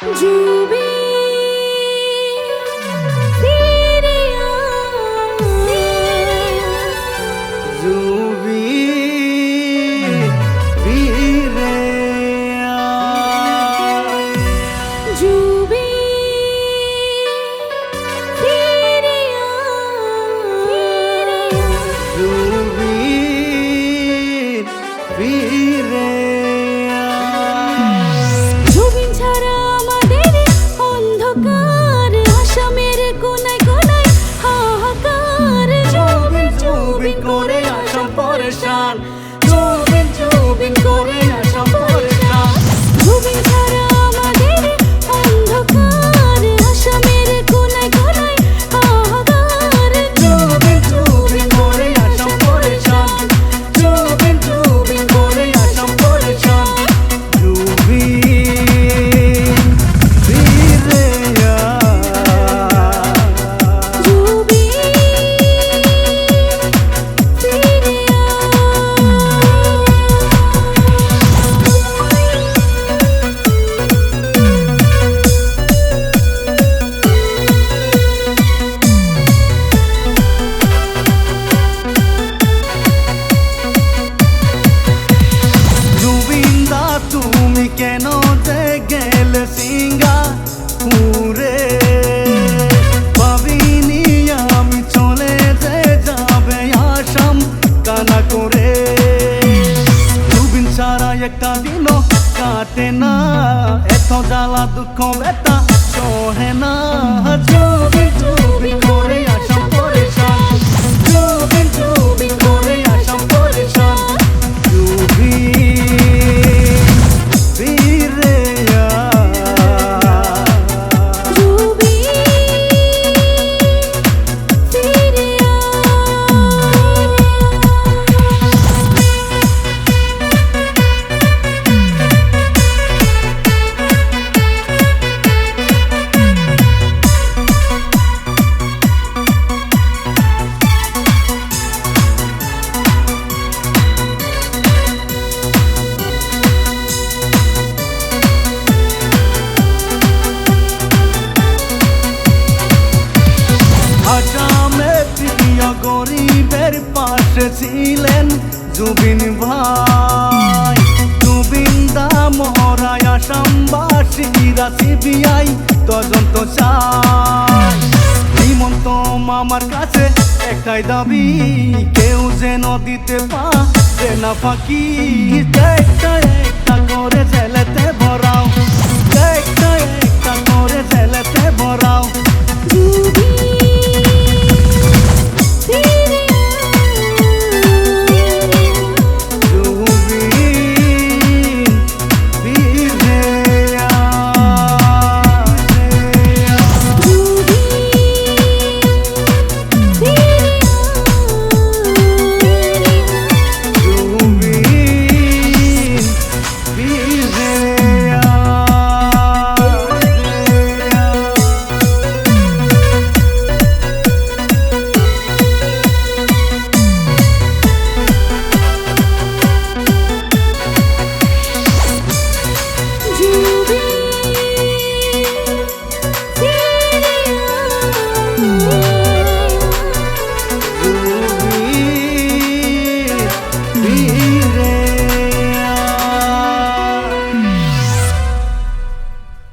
朱笔 আসাম পরেশান জুবিন জুবিন করে ਤੇ ਨਾ ਇਥੋਂ ਜਾਲਾ ਦੁੱਖੋਂ ਬੈਠਾ ਚੋਹੇ ਨਾ ਹਜੋ পাশে ছিলেন জুবিন ভাই। জুবিন দা মহরায় আসামবাসীরা সিবিআই, তদন্ত চায় হিমন্ত মামার কাছে একটাই দাবি, কেউ যেন দিতে পারে না ফাঁকি। একটা একটা করে ছেলেতে ভরাও